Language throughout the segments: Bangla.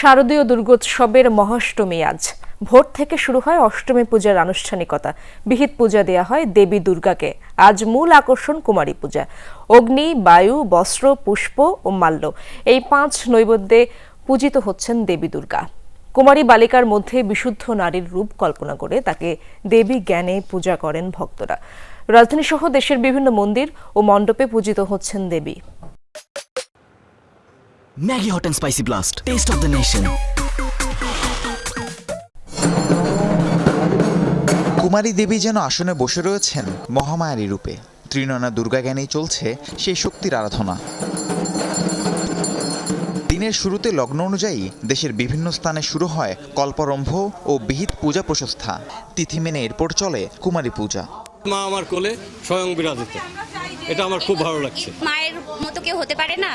শারদীয় দুর্গোৎসবের মহাষ্টমী আজ। ভোর থেকে শুরু হয় অষ্টমী পূজার আনুষ্ঠানিকতা। বিহিত পূজা দেয়া হয় দেবী দুর্গাকে। আজ মূল আকর্ষণ কুমারী পূজা। অগ্নি, বায়ু, বস্ত্র, পুষ্প ও মাল্য। এই পাঁচ নৈবেদ্যে পূজিত হচ্ছেন দেবী দুর্গা। কুমারী বালিকার মধ্যে বিশুদ্ধ নারীর রূপ কল্পনা করে তাকে দেবী জ্ঞানে পূজা করেন ভক্তরা। রাজধানী সহ দেশের বিভিন্ন মন্দির ও মণ্ডপে পূজিত হচ্ছেন দেবী। Maggie Hot and Spicy Blast. Taste of the Nation. কুমারী দেবী যেন আসনে বসে রয়েছেন মহামায়ারী রূপে ত্রিনয়না দুর্গা জ্ঞানেই চলছে সেই শক্তির আরাধনা দিনের শুরুতে লগ্ন অনুযায়ী দেশের বিভিন্ন স্থানে শুরু হয় কল্পরম্ভ ও বিহিত পূজা প্রশস্তা তিথি মেনে এরপর চলে কুমারী পূজা মা আমার কোলে স্বয়ং বিরাজিত। এটা আমার খুব ভালো লাগছে। মায়ের মতো কেউ হতে পারে না?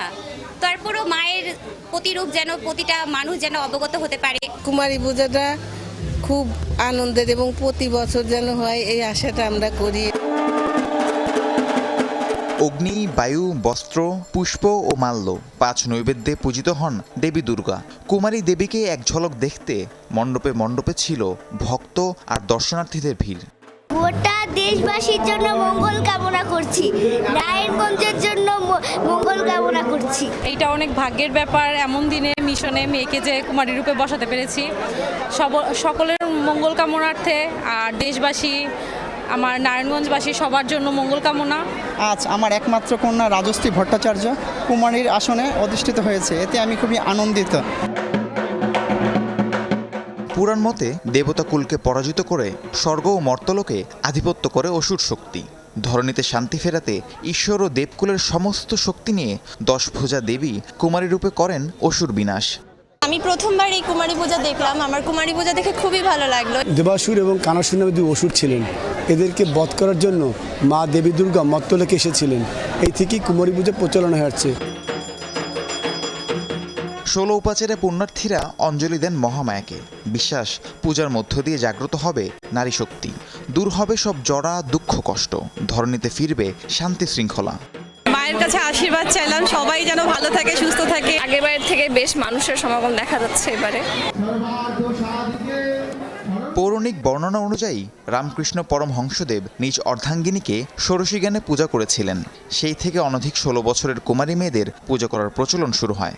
তারপরও মায়ের প্রতিরূপ যেন প্রতিটা মানুষ যেন অবগত হতে পারে। কুমারী পূজাটা খুব আনন্দের এবং প্রতি বছর যেন হয় এই আশাটা আমরা করি। অগ্নি বায়ু বস্ত্র পুষ্প ও মাল্য পাঁচ নৈবেদ্যে পূজিত হন দেবী দুর্গা। কুমারী দেবীকে এক ঝলক দেখতে মণ্ডপে মণ্ডপে ছিল ভক্ত আর দর্শনার্থীদের ভিড়। গোটা দেশবাসীর জন্য মঙ্গল কামনা করছি। নারায়ণগঞ্জের জন্য মঙ্গল কামনা করছি। এইটা অনেক ভাগ্যের ব্যাপার এমন দিনে মিশনে মেয়েকে যে কুমারী রূপে বসাতে পেরেছি। সব- সকলের মঙ্গল কামনার্থে আর দেশবাসী আমার নারায়ণগঞ্জবাসী সবার জন্য মঙ্গল কামনা। আজ আমার একমাত্র কন্যা রাজশ্রী ভট্টাচার্য কুমারীর আসনে অধিষ্ঠিত হয়েছে। এতে আমি খুবই আনন্দিত। পুরাণ মতে দেবতা কুলকে পরাজিত করে স্বর্গ ও মর্তলোকে আধিপত্য করে অসুর শক্তি। ধরণীতে শান্তি ফেরাতে ঈশ্বর ও দেবকুলের সমস্ত শক্তি নিয়ে দশ ভোজা দেবী কুমারী রূপে করেন অসুর বিনাশ। আমি প্রথমবার এই কুমারী পূজা দেখলাম। আমার কুমারী পূজা দেখে খুবই ভালো লাগল। দেবাসুর এবং কানাসুর নামে দুই অসুর ছিলেন। এদেরকে বধ করার জন্য মা দেবী দুর্গা মত্তলেকে এসেছিলেন। এই থেকেই কুমারী পূজা প্রচলন হয়ে আসছে। ষোলো উপাচারে পুণ্যার্থীরা অঞ্জলি দেন মহামায়াকে। বিশ্বাস পূজার মধ্য দিয়ে জাগ্রত হবে নারী শক্তি দূর হবে সব জড়া দুঃখ কষ্ট। ধরণীতে ফিরবে শান্তি শৃঙ্খলা। মায়ের কাছে আশীর্বাদ চাইলাম সবাই যেন ভালো থাকে সুস্থ থাকে। আগের বারের থেকে বেশ মানুষের সমাগম দেখা যাচ্ছে এবারে। পৌরাণিক বর্ণনা অনুযায়ী রামকৃষ্ণ পরমহংসদেব নিজ অর্ধাঙ্গিনীকে ষোড়শী জ্ঞানে পূজা করেছিলেন। সেই থেকে অনধিক ষোলো বছরের কুমারী মেয়েদের পূজা করার প্রচলন শুরু হয়।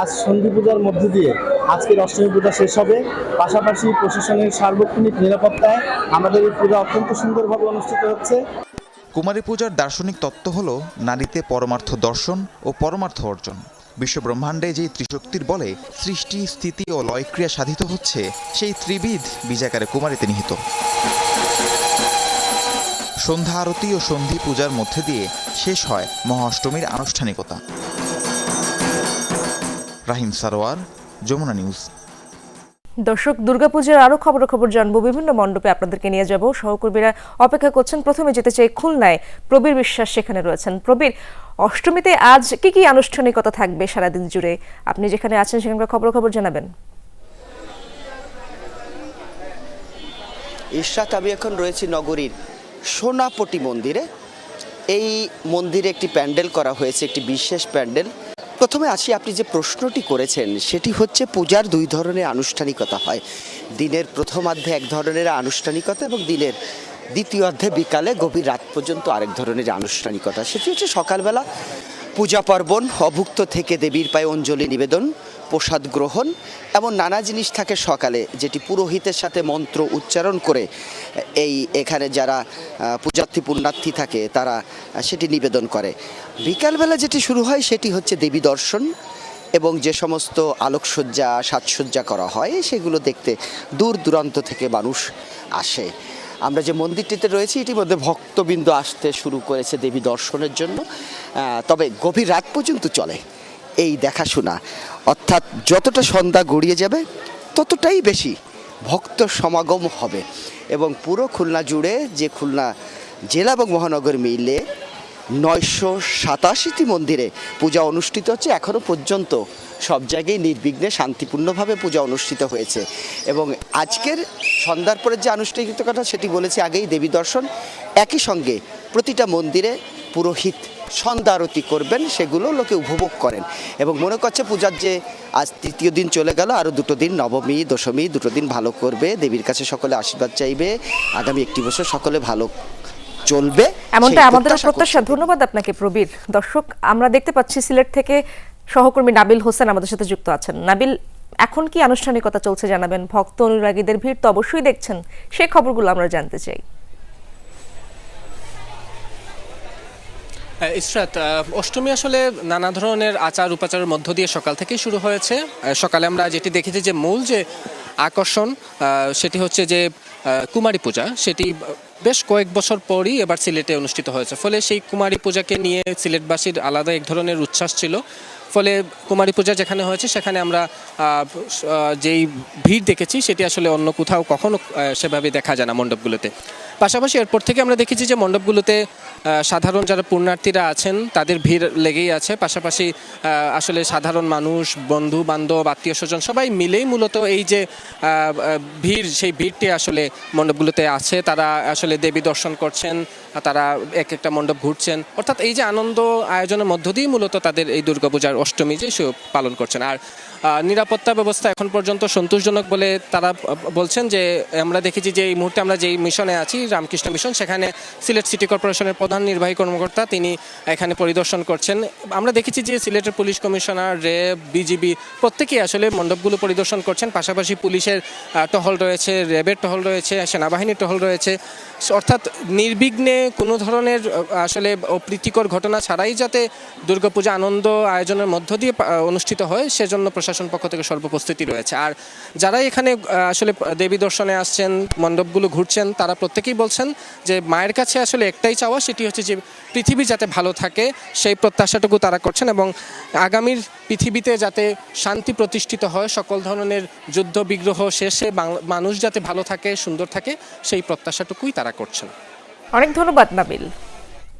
আজ সন্ধি পূজার মধ্য দিয়ে আজকের অষ্টমী পূজা শেষ হবে। পাশাপাশি প্রশাসনের সার্বক্ষণিক নিরাপত্তায় আমাদের এই পূজা অত্যন্ত সুন্দরভাবে অনুষ্ঠিত হচ্ছে। কুমারী পূজার দার্শনিক তত্ত্ব হল নারীতে পরমার্থ দর্শন ও পরমার্থ অর্জন। বিশ্বব্রহ্মাণ্ডে যে ত্রিশক্তির বলে সৃষ্টি, স্থিতি ও লয়ক্রিয়া সাধিত হচ্ছে, সেই ত্রিবিধ বীজাকারে কুমারীতে নিহিত। সন্ধ্যা আরতি ও সন্ধি পূজার মধ্যে দিয়ে শেষ হয় মহাষ্টমীর আনুষ্ঠানিকতা। রাহিম সারোয়ার যমুনা নিউজ। দর্শক দুর্গাপূজার আরও খবরাখবর জানব। বিভিন্ন মণ্ডপে আপনাদেরকে নিয়ে যাব। সহকর্মীরা অপেক্ষা করছেন। প্রথমে যেতে চাই খুলনায়। প্রবীর বিশ্বাস সেখানে রয়েছেন। প্রবীর অষ্টমীতে আজ কি কি আনুষ্ঠানিকতা থাকবে সারাদিন জুড়ে? আপনি যেখানে আছেন সেখানকার খবরাখবর জানাবেন। ইশরাত আমি এখন রয়েছি নগরীর সোনাপটি মন্দিরে। এই মন্দিরে একটি প্যান্ডেল করা হয়েছে একটি বিশেষ প্যান্ডেল। প্রথমে আসি আপনি যে প্রশ্নটি করেছেন, সেটি হচ্ছে পূজার দুই ধরনের আনুষ্ঠানিকতা হয়। দিনের প্রথমার্ধে এক ধরনের আনুষ্ঠানিকতা এবং দিনের দ্বিতীয় অর্ধে বিকালে, গভীর রাত পর্যন্ত আরেক ধরনের আনুষ্ঠানিকতা। সেটি হচ্ছে সকালবেলা পূজা পার্বণ, অভুক্ত থেকে দেবীর পায়ে অঞ্জলি নিবেদন, প্রসাদ গ্রহণ এমন নানা জিনিস থাকে সকালে, যেটি পুরোহিতের সাথে মন্ত্র উচ্চারণ করে এই এখানে যারা পূজার্থী পুণ্যার্থী থাকে, তারা সেটি নিবেদন করে। বিকালবেলা যেটি শুরু হয়, সেটি হচ্ছে দেবী দর্শন এবং যে সমস্ত আলোকসজ্জা, সাজসজ্জা করা হয়, সেগুলো দেখতে দূর দূরান্ত থেকে মানুষ আসে। আমরা যে মন্দিরটিতে রয়েছি, ইতিমধ্যে ভক্তবৃন্দ আসতে শুরু করেছে দেবী দর্শনের জন্য। তবে গভীর রাত পর্যন্ত চলে এই দেখাশোনা। অর্থাৎ যতটা সন্ধ্যা গড়িয়ে যাবে, ততটাই বেশি ভক্ত সমাগম হবে। এবং পুরো খুলনা জুড়ে যে খুলনা জেলা এবং মহানগর মিলে নয়শো সাতাশিটি মন্দিরে পূজা অনুষ্ঠিত হচ্ছে এখনও পর্যন্ত। সব জায়গায় নির্বিঘ্নে শান্তিপূর্ণভাবে পূজা অনুষ্ঠিত হয়েছে। এবং আজকের সন্ধ্যার পরে যে আনুষ্ঠানিকতা সেটি বলেছি আগেই দেবী দর্শন। একই সঙ্গে প্রতিটা মন্দিরে পুরোহিত সন্ধ্যা আরতি করবেন, সেগুলো লোকে উপভোগ করেন। এবং মনে করছে পূজার যে আজ তৃতীয় দিন চলে গেল, আরও দুটো দিন, নবমী, দশমী, দুটো দিন ভালো করবে। দেবীর কাছে সকলে আশীর্বাদ চাইবে। আগামী একটি বছর সকলে ভালো চলবে এমনটা আমাদের প্রত্যাশা ধন্যবাদ আপনাকে প্রবীর। দর্শক আমরা দেখতে পাচ্ছি সিলেট থেকে সহকর্মী নাবিল হোসেন আমাদের সাথে যুক্ত আছেন। নাবিল এখন কি আনুষ্ঠানিকতা চলছে জানাবেন? ভক্ত অনুরাগীদের ভিড় তো অবশ্যই দেখছেন। সেই খবরগুলো আমরা জানতে চাই। ইসরাত অষ্টমী আসলে নানা ধরনের আচার উপাচারের মধ্য দিয়ে সকাল থেকেই শুরু হয়েছে। সকালে আমরা যেটি দেখেছি যে মূল যে আকর্ষণ আহ, সেটি হচ্ছে যে আহ, কুমারী পূজা। সেটি বেশ কয়েক বছর পরই এবার সিলেটে অনুষ্ঠিত হয়েছে। ফলে সেই কুমারী পূজাকে নিয়ে সিলেটবাসীর আলাদা এক ধরনের উচ্ছ্বাস ছিল। ফলে কুমারী পূজা যেখানে হয়েছে, সেখানে আমরা যেই ভিড় দেখেছি, সেটি আসলে অন্য কোথাও কখনো সেভাবে দেখা যায় না মণ্ডপগুলোতে। পাশাপাশি এরপর থেকে আমরা দেখেছি যে মণ্ডপগুলোতে সাধারণ যারা পুণ্যার্থীরা আছেন, তাদের ভিড় লেগেই আছে। পাশাপাশি আসলে সাধারণ মানুষ, বন্ধু বান্ধব, আত্মীয় স্বজন সবাই মিলেই মূলত এই যে ভিড়, সেই ভিড়টি আসলে মণ্ডপগুলোতে আছে। তারা আসলে দেবী দর্শন করছেন, তারা এক একটা মণ্ডপ ঘুরছেন। অর্থাৎ এই যে আনন্দ আয়োজনের মধ্য দিয়েই মূলত তাদের এই দুর্গাপূজার অষ্টমী যে সে পালন করছেন। আর নিরাপত্তা ব্যবস্থা এখন পর্যন্ত সন্তোষজনক বলে তারা বলছেন যে, আমরা দেখেছি যে এই মুহূর্তে আমরা যেই মিশনে আছি, রামকৃষ্ণ মিশন সেখানে সিলেট সিটি কর্পোরেশনের প্রধান নির্বাহী কর্মকর্তা তিনি এখানে পরিদর্শন করছেন। আমরা দেখেছি যে সিলেটের পুলিশ কমিশনার র্যাব বিজিবি প্রত্যেকেই আসলে মণ্ডপগুলো পরিদর্শন করছেন। পাশাপাশি পুলিশের টহল রয়েছে র্যাবের টহল রয়েছে, সেনাবাহিনীর টহল রয়েছে। অর্থাৎ নির্বিঘ্নে কোনো ধরনের আসলে অপ্রীতিকর ঘটনা ছাড়াই যাতে দুর্গাপূজা আনন্দ আয়োজনের মধ্য দিয়ে অনুষ্ঠিত হয়, সেজন্য প্রশাসন পক্ষ থেকে সর্বপ্রস্তুতি রয়েছে। আর যারা এখানে আসলে দেবী দর্শনে আসছেন, মণ্ডপগুলো ঘুরছেন, তারা প্রত্যেকেই বলছেন যে মায়ের কাছে আসলে একটাই চাওয়া, সেটি হচ্ছে যে পৃথিবী যাতে ভালো থাকে, সেই প্রত্যাশাটুকু তারা করছেন এবং আগামীর পৃথিবীতে যাতে শান্তি প্রতিষ্ঠিত হয়, সকল ধরনের যুদ্ধ বিগ্রহ শেষে মানুষ যাতে ভালো থাকে, সুন্দর থাকে, সেই প্রত্যাশাটুকুই তারা করছেন। অনেক ধন্যবাদ নাবিল।